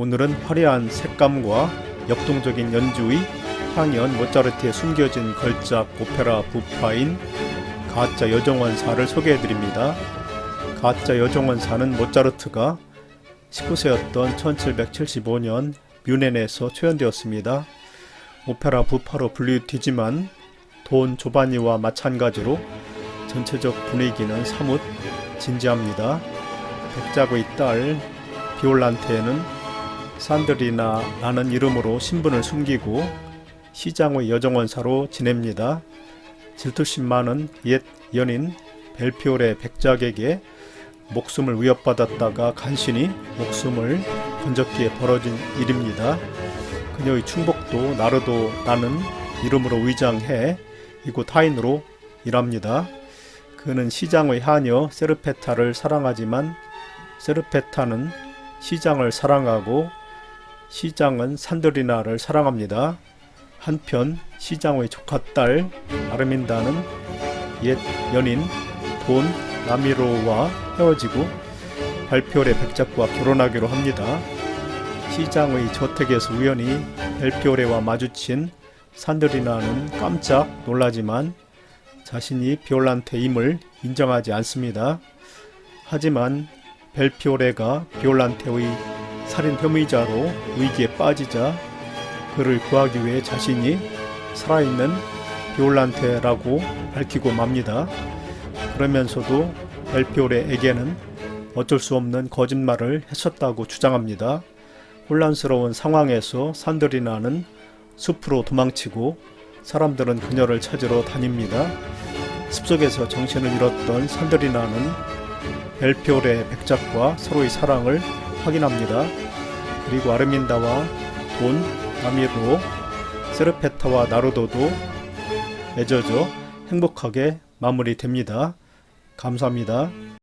오늘은 화려한 색감과 역동적인 연주의 향연 모차르트의 숨겨진 걸작 오페라 부파인 가짜 여정원사를 소개해드립니다. 가짜 여정원사는 모차르트가 19세였던 1775년 뮌헨에서 초연되었습니다. 오페라 부파로 분류되지만 돈 조바니와 마찬가지로 전체적 분위기는 사뭇 진지합니다. 백작의 딸 비올란테는 산드리나라는 이름으로 신분을 숨기고 시장의 여정원사로 지냅니다. 질투심 많은 옛 연인 벨피올의 백작에게 목숨을 위협받았다가 간신히 목숨을 건졌기에 벌어진 일입니다. 그녀의 충복도 나르도라는 이름으로 위장해 이곳 하인으로 일합니다. 그는 시장의 하녀 세르페타를 사랑하지만 세르페타는 시장을 사랑하고 시장은 산드리나를 사랑합니다. 한편 시장의 조카딸 아르민다는 옛 연인 돈 라미로와 헤어지고 발표올의 백작과 결혼하기로 합니다. 시장의 저택에서 우연히 벨피오레와 마주친 산드리나는 깜짝 놀라지만 자신이 비올란테임을 인정하지 않습니다. 하지만 벨피오레가 비올란테의 살인 혐의자로 위기에 빠지자 그를 구하기 위해 자신이 살아있는 비올란테라고 밝히고 맙니다. 그러면서도 벨피오레에게는 어쩔 수 없는 거짓말을 했었다고 주장합니다. 혼란스러운 상황에서 산드리나는 숲으로 도망치고 사람들은 그녀를 찾으러 다닙니다. 숲속에서 정신을 잃었던 산드리나는 벨피올의 백작과 서로의 사랑을 확인합니다. 그리고 아르민다와 돈, 라미로, 세르페타와 나루도도 맺어져 행복하게 마무리됩니다. 감사합니다.